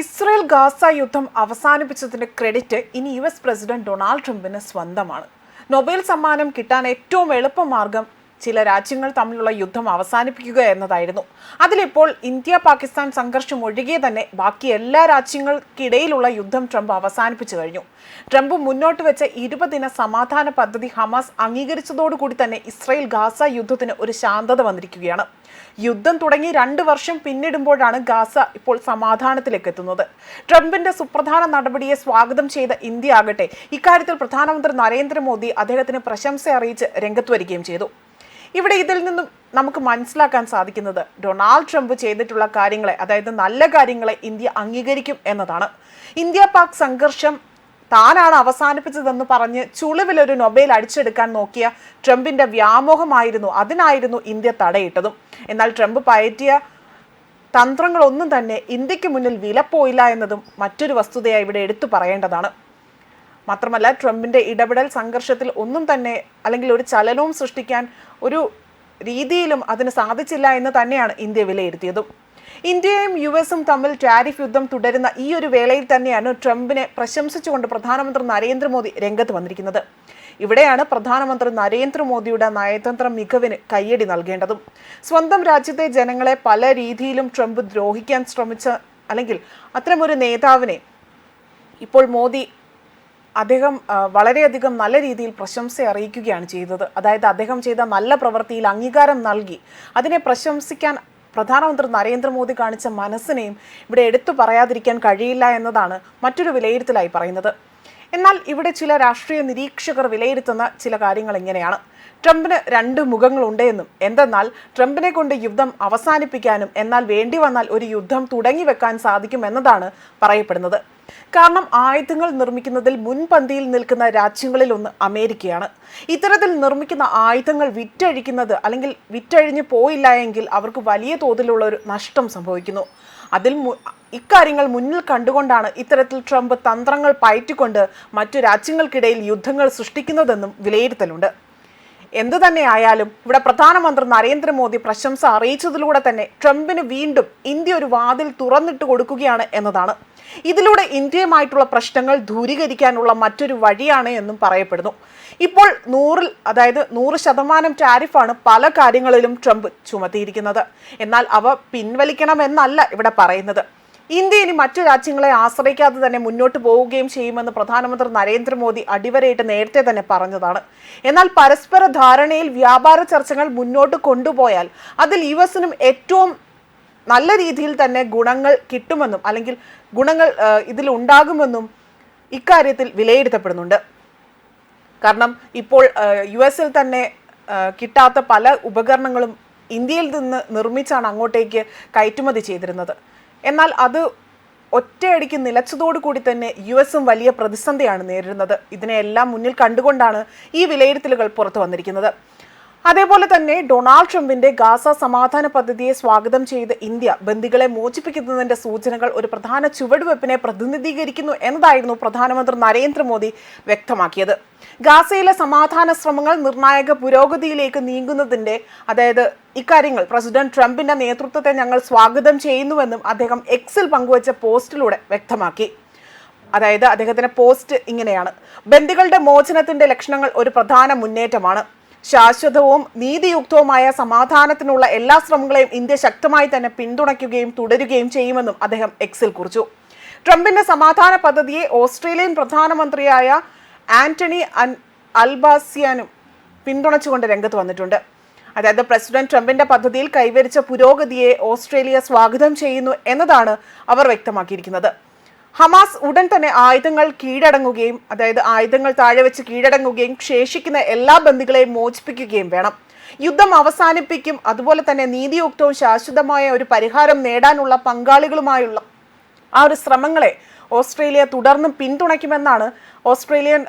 Israel Gaza യുദ്ധം അവസാനിപ്പിച്ചതിന്റെ credit ഇനി യു എസ് പ്രസിഡന്റ് ഡൊണാൾഡ് ട്രംപിന് സ്വന്തമാണ്. നൊബേൽ സമ്മാനം കിട്ടാൻ ഏറ്റവും എളുപ്പമാർഗം ചില രാജ്യങ്ങൾ തമ്മിലുള്ള യുദ്ധം അവസാനിപ്പിക്കുക എന്നതായിരുന്നു. അതിലിപ്പോൾ ഇന്ത്യ പാകിസ്ഥാൻ സംഘർഷം ഒഴികെ തന്നെ ബാക്കി എല്ലാ രാജ്യങ്ങൾക്കിടയിലുള്ള യുദ്ധം ട്രംപ് അവസാനിപ്പിച്ചു കഴിഞ്ഞു. ട്രംപ് മുന്നോട്ട് വെച്ച ഇരുപതിന സമാധാന പദ്ധതി ഹമാസ് അംഗീകരിച്ചതോടുകൂടി തന്നെ ഇസ്രയേൽ ഗാസ യുദ്ധത്തിന് ഒരു ശാന്തത വന്നിരിക്കുകയാണ്. യുദ്ധം തുടങ്ങി രണ്ട് വർഷം പിന്നിടുമ്പോഴാണ് ഗാസ ഇപ്പോൾ സമാധാനത്തിലേക്ക് എത്തുന്നത്. ട്രംപിന്റെ സുപ്രധാന നടപടിയെ സ്വാഗതം ചെയ്ത ഇന്ത്യ ആകട്ടെ ഇക്കാര്യത്തിൽ പ്രധാനമന്ത്രി നരേന്ദ്രമോദി അദ്ദേഹത്തിന് പ്രശംസ അറിയിച്ച് രംഗത്ത് വരികയും ചെയ്തു. ഇവിടെ ഇതിൽ നിന്നും നമുക്ക് മനസ്സിലാക്കാൻ സാധിക്കുന്നത് ഡൊണാൾഡ് ട്രംപ് ചെയ്തിട്ടുള്ള കാര്യങ്ങളെ അതായത് നല്ല കാര്യങ്ങളെ ഇന്ത്യ അംഗീകരിക്കും എന്നതാണ്. ഇന്ത്യ പാക് സംഘർഷം താനാണ് അവസാനിപ്പിച്ചതെന്ന് പറഞ്ഞ് ചുളിവിലൊരു നൊബേൽ അടിച്ചെടുക്കാൻ നോക്കിയ ട്രംപിന്റെ വ്യാമോഹമായിരുന്നു അതിനായിരുന്നു ഇന്ത്യ തടയിട്ടതും. എന്നാൽ ട്രംപ് പയറ്റിയ തന്ത്രങ്ങളൊന്നും തന്നെ ഇന്ത്യയ്ക്ക് മുന്നിൽ വിലപ്പോയില്ല എന്നതും മറ്റൊരു വസ്തുതയായി ഇവിടെ എടുത്തു പറയേണ്ടതാണ്. മാത്രമല്ല ട്രംപിന്റെ ഇടപെടൽ സംഘർഷത്തിൽ ഒന്നും തന്നെ അല്ലെങ്കിൽ ഒരു ചലനവും സൃഷ്ടിക്കാൻ ഒരു രീതിയിലും അതിന് സാധിച്ചില്ല എന്ന് തന്നെയാണ് ഇന്ത്യ വിലയിരുത്തിയതും. ഇന്ത്യയും യു എസും തമ്മിൽ ടാരിഫ് യുദ്ധം തുടരുന്ന ഈ ഒരു വേളയിൽ തന്നെയാണ് ട്രംപിനെ പ്രശംസിച്ചുകൊണ്ട് പ്രധാനമന്ത്രി നരേന്ദ്രമോദി രംഗത്ത് വന്നിരിക്കുന്നത്. ഇവിടെയാണ് പ്രധാനമന്ത്രി നരേന്ദ്രമോദിയുടെ നയതന്ത്ര മികവിന് കയ്യടി നൽകേണ്ടതും. സ്വന്തം രാജ്യത്തെ ജനങ്ങളെ പല രീതിയിലും ട്രംപ് ദ്രോഹിക്കാൻ ശ്രമിച്ച അല്ലെങ്കിൽ അത്തരമൊരു നേതാവിനെ ഇപ്പോൾ മോദി അദ്ദേഹം വളരെയധികം നല്ല രീതിയിൽ പ്രശംസ അറിയിക്കുകയാണ് ചെയ്തത്. അതായത് അദ്ദേഹം ചെയ്ത നല്ല പ്രവൃത്തിയിൽ അംഗീകാരം നൽകി. അതിനെ പ്രശംസിക്കാൻ പ്രധാനമന്ത്രി നരേന്ദ്രമോദി കാണിച്ച മനസ്സിനെയും ഇവിടെ എടുത്തു പറയാതിരിക്കാൻ കഴിയില്ല എന്നതാണ് മറ്റൊരു വിലയിരുത്തലായി പറയുന്നത്. എന്നാൽ ഇവിടെ ചില രാഷ്ട്രീയ നിരീക്ഷകർ വിലയിരുത്തുന്ന ചില കാര്യങ്ങൾ ഇങ്ങനെയാണ്. ട്രംപിന് രണ്ട് മുഖങ്ങളുണ്ട് എന്നും എന്തെന്നാൽ ട്രംപിനെ കൊണ്ട് യുദ്ധം അവസാനിപ്പിക്കാനും എന്നാൽ വേണ്ടി വന്നാൽ ഒരു യുദ്ധം തുടങ്ങി വെക്കാൻ സാധിക്കും എന്നതാണ് പറയപ്പെടുന്നത്. കാരണം ആയുധങ്ങൾ നിർമ്മിക്കുന്നതിൽ മുൻപന്തിയിൽ നിൽക്കുന്ന രാജ്യങ്ങളിൽ ഒന്ന് അമേരിക്കയാണ്. ഇത്തരത്തിൽ നിർമ്മിക്കുന്ന ആയുധങ്ങൾ വിറ്റഴിക്കുന്നത് അല്ലെങ്കിൽ വിറ്റഴിഞ്ഞ് പോയില്ല എങ്കിൽ അവർക്ക് വലിയ തോതിലുള്ള ഒരു നഷ്ടം സംഭവിക്കുന്നു. അതിൽ ഇക്കാര്യങ്ങൾ മുന്നിൽ കണ്ടുകൊണ്ടാണ് ഇത്തരത്തിൽ ട്രംപ് തന്ത്രങ്ങൾ പയറ്റിക്കൊണ്ട് മറ്റു രാജ്യങ്ങൾക്കിടയിൽ യുദ്ധങ്ങൾ സൃഷ്ടിക്കുന്നതെന്നും വിലയിരുത്തലുണ്ട്. എന്തു തന്നെ ആയാലും ഇവിടെ പ്രധാനമന്ത്രി നരേന്ദ്രമോദി പ്രശംസ അറിയിച്ചതിലൂടെ തന്നെ ട്രംപിന് വീണ്ടും ഇന്ത്യ ഒരു വാതിൽ തുറന്നിട്ട് കൊടുക്കുകയാണ് എന്നതാണ്. ഇതിലൂടെ ഇന്ത്യയുമായിട്ടുള്ള പ്രശ്നങ്ങൾ ദൂരീകരിക്കാനുള്ള മറ്റൊരു വഴിയാണ് എന്നും പറയപ്പെടുന്നു. ഇപ്പോൾ നൂറിൽ അതായത് നൂറ് ശതമാനം ടാരിഫാണ് പല കാര്യങ്ങളിലും ട്രംപ് ചുമത്തിയിരിക്കുന്നത്. എന്നാൽ അവ പിൻവലിക്കണമെന്നല്ല ഇവിടെ പറയുന്നത്. ഇന്ത്യ ഇനി മറ്റു രാജ്യങ്ങളെ ആശ്രയിക്കാതെ തന്നെ മുന്നോട്ട് പോവുകയും ചെയ്യുമെന്ന് പ്രധാനമന്ത്രി നരേന്ദ്രമോദി അടിവരയിട്ട് നേരത്തെ തന്നെ പറഞ്ഞതാണ്. എന്നാൽ പരസ്പര ധാരണയിൽ വ്യാപാര ചർച്ചകൾ മുന്നോട്ട് കൊണ്ടുപോയാൽ അതിൽ യു എസിനും ഏറ്റവും നല്ല രീതിയിൽ തന്നെ ഗുണങ്ങൾ കിട്ടുമെന്നും അല്ലെങ്കിൽ ഗുണങ്ങൾ ഇതിൽ ഉണ്ടാകുമെന്നും ഇക്കാര്യത്തിൽ വിലയിരുത്തപ്പെടുന്നുണ്ട്. കാരണം ഇപ്പോൾ യു എസിൽ തന്നെ കിട്ടാത്ത പല ഉപകരണങ്ങളും ഇന്ത്യയിൽ നിന്ന് നിർമ്മിച്ചാണ് അങ്ങോട്ടേക്ക് കയറ്റുമതി ചെയ്തിരുന്നത്. എന്നാൽ അത് ഒറ്റയടിക്ക് നിലച്ചതോടു കൂടി തന്നെ യു എസും വലിയ പ്രതിസന്ധിയാണ് നേരിടുന്നത്. ഇതിനെല്ലാം മുന്നിൽ കണ്ടുകൊണ്ടാണ് ഈ വിലയിരുത്തലുകൾ പുറത്തു വന്നിരിക്കുന്നത്. അതേപോലെ തന്നെ ഡൊണാൾഡ് ട്രംപിന്റെ ഗാസ സമാധാന പദ്ധതിയെ സ്വാഗതം ചെയ്ത് ഇന്ത്യ ബന്ദികളെ മോചിപ്പിക്കുന്നതിന്റെ സൂചനകൾ ഒരു പ്രധാന ചുവടുവെപ്പിനെ പ്രതിനിധീകരിക്കുന്നു എന്നതായിരുന്നു പ്രധാനമന്ത്രി നരേന്ദ്രമോദി വ്യക്തമാക്കിയത്. ഗാസയിലെ സമാധാന ശ്രമങ്ങൾ നിർണായക പുരോഗതിയിലേക്ക് നീങ്ങുന്നതിന്റെ അതായത് ഇക്കാര്യങ്ങൾ പ്രസിഡന്റ് ട്രംപിന്റെ നേതൃത്വത്തെ ഞങ്ങൾ സ്വാഗതം ചെയ്യുന്നുവെന്നും അദ്ദേഹം എക്സിൽ പങ്കുവച്ച പോസ്റ്റിലൂടെ വ്യക്തമാക്കി. അതായത് അദ്ദേഹത്തിന്റെ പോസ്റ്റ് ഇങ്ങനെയാണ്. ബന്ദികളുടെ മോചനത്തിന്റെ ലക്ഷണങ്ങൾ ഒരു പ്രധാന മുന്നേറ്റമാണ്. ശാശ്വതവും നീതിയുക്തവുമായ സമാധാനത്തിനുള്ള എല്ലാ ശ്രമങ്ങളെയും ഇന്ത്യ ശക്തമായി തന്നെ പിന്തുണയ്ക്കുകയും തുടരുകയും ചെയ്യുമെന്നും അദ്ദേഹം എക്സിൽ കുറിച്ചു. ട്രംപിന്റെ സമാധാന പദ്ധതിയെ ഓസ്ട്രേലിയൻ പ്രധാനമന്ത്രിയായ ആന്റണി അൻ അൽബാസിയാനും പിന്തുണച്ചുകൊണ്ട് രംഗത്ത് വന്നിട്ടുണ്ട്. അതായത് പ്രസിഡന്റ് ട്രംപിന്റെ പദ്ധതിയിൽ കൈവരിച്ച പുരോഗതിയെ ഓസ്ട്രേലിയ സ്വാഗതം ചെയ്യുന്നു എന്നതാണ് അവർ വ്യക്തമാക്കിയിരിക്കുന്നത്. ഹമാസ് ഉടൻ തന്നെ ആയുധങ്ങൾ കീഴടങ്ങുകയും അതായത് ആയുധങ്ങൾ താഴെ വെച്ച് കീഴടങ്ങുകയും ശേഷിക്കുന്ന എല്ലാ ബന്ദികളെയും മോചിപ്പിക്കുകയും വേണം. യുദ്ധം അവസാനിപ്പിക്കും അതുപോലെ തന്നെ നീതിയുക്തവും ശാശ്വതമായ ഒരു പരിഹാരം നേടാനുള്ള പങ്കാളികളുമായുള്ള ആ ഒരു ശ്രമങ്ങളെ ഓസ്ട്രേലിയ തുടർന്നും പിന്തുണയ്ക്കുമെന്നാണ് ഓസ്ട്രേലിയൻ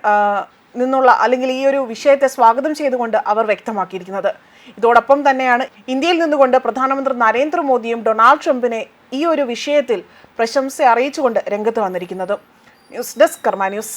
നിന്നുള്ള അല്ലെങ്കിൽ ഈ ഒരു വിഷയത്തെ സ്വാഗതം ചെയ്തുകൊണ്ട് അവർ വ്യക്തമാക്കിയിരിക്കുന്നത്. ഇതോടൊപ്പം തന്നെയാണ് ഇന്ത്യയിൽ നിന്നുകൊണ്ട് പ്രധാനമന്ത്രി നരേന്ദ്രമോദിയും ഡൊണാൾഡ് ട്രംപിനെ ഈ ഒരു വിഷയത്തിൽ പ്രശംസ അറിയിച്ചുകൊണ്ട് രംഗത്ത് വന്നിരിക്കുന്നത്. News desk Karma News.